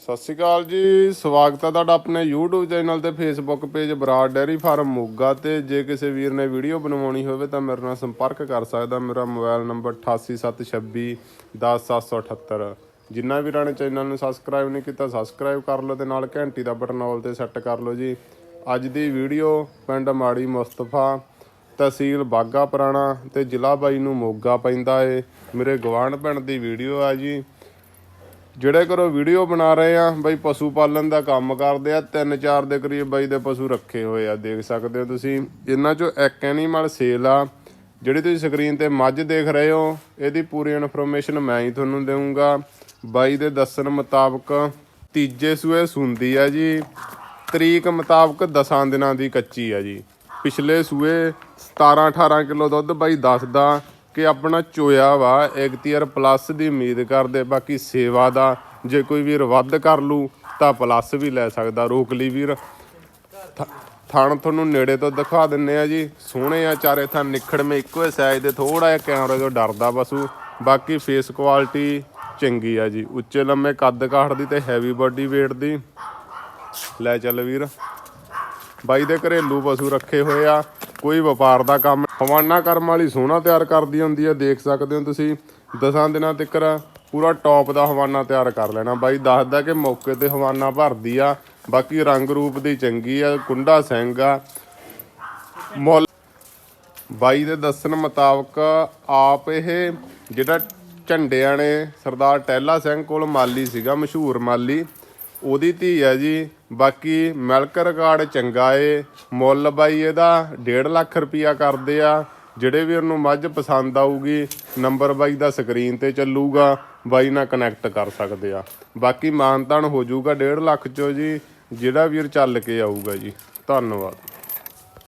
ਸਤਿ ਸ਼੍ਰੀ ਅਕਾਲ ਜੀ, ਸਵਾਗਤ ਹੈ ਤੁਹਾਡਾ ਆਪਣੇ YouTube ਚੈਨਲ ਤੇ Facebook page Brar dairy farm Moga ਤੇ। ਜੇ ਕਿਸੇ ਵੀਰ ਨੇ ਵੀਡੀਓ ਬਣਵਾਉਣੀ ਹੋਵੇ ਤਾਂ ਮੇਰੇ ਨਾਲ ਸੰਪਰਕ ਕਰ ਸਕਦਾ। ਮੇਰਾ ਮੋਬਾਈਲ ਨੰਬਰ 8876 10778 ਜਿੰਨਾ ਵੀਰਾਂ ਨੇ ਚੈਨਲ ਨੂੰ ਸਬਸਕ੍ਰਾਈਬ ਨਹੀਂ ਕੀਤਾ ਸਬਸਕ੍ਰਾਈਬ ਕਰ ਲਓ ਤੇ ਨਾਲ ਘੰਟੀ ਦਾ ਬਟਨ ਆਲ ਤੇ ਸੈੱਟ ਕਰ ਲਓ ਜੀ। ਅੱਜ ਦੀ ਵੀਡੀਓ ਪਿੰਡ ਮਾੜੀ ਮੁਸਤਫਾ, ਤਹਿਸੀਲ ਬਾਗਾ ਪੁਰਾਣਾ ਤੇ ਜ਼ਿਲ੍ਹਾ ਬਾਈ ਨੂੰ ਮੋਗਾ ਪੈਂਦਾ ਏ। ਮੇਰੇ ਗਵਾਂਢ ਪਿੰਡ ਦੀ ਵੀਡੀਓ ਆ ਜੀ। ਜਿਹੜੇ ਘਰੋਂ ਵੀਡੀਓ ਬਣਾ ਰਹੇ ਆ, ਬਈ ਪਸ਼ੂ ਪਾਲਣ ਦਾ ਕੰਮ ਕਰਦੇ ਆ, ਤਿੰਨ ਚਾਰ ਦੇ ਕਰੀਬ ਬਾਈ ਦੇ ਪਸ਼ੂ ਰੱਖੇ ਹੋਏ ਆ, ਦੇਖ ਸਕਦੇ ਹੋ ਤੁਸੀਂ। ਇਹਨਾਂ ਚੋਂ ਇੱਕ ਐਨੀਮਲ ਸੇਲ ਆ, ਜਿਹੜੀ ਤੁਸੀਂ ਸਕਰੀਨ ਤੇ ਮੱਝ ਦੇਖ ਰਹੇ ਹੋ, ਇਹਦੀ ਪੂਰੀ ਇਨਫੋਰਮੇਸ਼ਨ ਮੈਂ ਹੀ ਤੁਹਾਨੂੰ ਦੇਵਾਂਗਾ ਬਾਈ ਦੇ ਦੱਸਣ ਮੁਤਾਬਕ ਤੀਜੇ ਸੂਏ ਸੁੰਦੀ ਆ ਜੀ। ਤਰੀਕ ਮੁਤਾਬਕ 10 ਦਿਨਾਂ ਦੀ ਕੱਚੀ ਆ ਜੀ। ਪਿਛਲੇ ਸੂਏ 17 18 ਕਿਲੋ ਦੁੱਧ ਬਾਈ ਦੱਸਦਾ। ਕਿ ਆਪਣਾ ਚੋਇਆ ਵਾ ਇਕਤੀਅਰ ਪਲੱਸ ਦੀ ਉਮੀਦ ਕਰਦੇ, ਬਾਕੀ ਸੇਵਾ ਦਾ ਜੇ ਕੋਈ ਵੀਰ ਵੱਧ ਕਰ ਲੂ, ਤਾਂ ਪਲੱਸ ਵੀ ਲੈ ਸਕਦਾ, ਰੋਕ ਲਈ ਵੀਰ। ਥ- ਥਣ ਤੁਹਾਨੂੰ ਨੇੜੇ ਤੋਂ ਦਿਖਾ ਦਿੰਨੇ ਆ ਜੀ। ਸੋਹਣੇ ਆ ਚਾਰੇ ਥਣ ਨਿਖੜਵੇਂ ਇੱਕੋ ਹੀ ਸਾਈਜ਼ ਦੇ ਥੋੜਾ ਜਿਹਾ ਕੈਮਰੇ ਤੋਂ ਡਰਦਾ ਪਸ਼ੂ ਬਾਕੀ ਫੇਸ ਕੁਆਲਿਟੀ ਚੰਗੀ ਆ ਜੀ। ਉੱਚੇ ਲੰਮੇ ਕੱਦ ਕਾਠ ਦੀ ਤੇ ਹੈਵੀ ਬਾਡੀ weight ਦੀ। ਲੈ ਚੱਲ ਵੀਰ। ਬਾਈ ਦੇ ਘਰੇਲੂ ਪਸ਼ੂ ਰੱਖੇ ਹੋਏ ਆ। ਕੋਈ ਵਪਾਰ ਦਾ ਕੰਮ ਹਵਾਨਾ ਕਰਮ ਵਾਲੀ ਸੋਹਣਾ ਤਿਆਰ ਕਰਦੀ ਹੁੰਦੀ ਆ, ਦੇਖ ਸਕਦੇ ਹੋ ਤੁਸੀਂ। ਦਸਾਂ ਦਿਨਾਂ ਤੱਕ ਪੂਰਾ ਟੌਪ ਦਾ ਹਵਾਨਾ ਤਿਆਰ ਕਰ ਲੈਣਾ। ਬਾਈ, ਦੱਸਦਾ ਕਿ ਮੌਕੇ ਤੇ ਹਵਾਨਾ ਭਰਦੀ ਆ। ਬਾਕੀ ਰੰਗ ਰੂਪ ਦੀ ਚੰਗੀ ਆ, ਕੁੰਡਾ ਸਿੰਘ ਆ। ਮੁੱਲ ਬਾਈ ਦੇ ਦੱਸਣ ਮੁਤਾਬਕ ਆਪ ਇਹ ਜਿਹੜਾ ਝੰਡਿਆਂ ਨੇ ਸਰਦਾਰ ਟਹਿਲਾ ਸਿੰਘ ਕੋਲ ਮਾਲੀ ਸੀਗਾ, ਮਸ਼ਹੂਰ ਮਾਲੀ, ਉਹਦੀ ਧੀ ਹੈ ਜੀ ਬਾਕੀ ਮਿਲਕ ਰਿਕਾਰਡ ਚੰਗਾ ਏ, ਮੁੱਲ ਬਾਈ ਇਹਦਾ 1.5 ਲੱਖ ਰੁਪਿਆ ਕਰਦੇ ਆ, ਜਿਹੜੇ ਵੀ ਉਹਨੂੰ ਮੱਝ ਪਸੰਦ ਆਊਗੀ, ਨੰਬਰ ਬਾਈ ਦਾ ਸਕਰੀਨ ਤੇ ਚੱਲੂਗਾ, ਬਾਈ ਨਾਲ ਕਨੈਕਟ ਕਰ ਸਕਦੇ ਆ। ਬਾਕੀ ਮਾਨਤਾਨ ਹੋ ਜਾਊਗਾ 1.5 ਲੱਖ ਚੋਂ ਜੀ, ਜਿਹੜਾ ਵੀਰ ਚੱਲ ਕੇ ਆਊਗਾ ਜੀ। ਧੰਨਵਾਦ।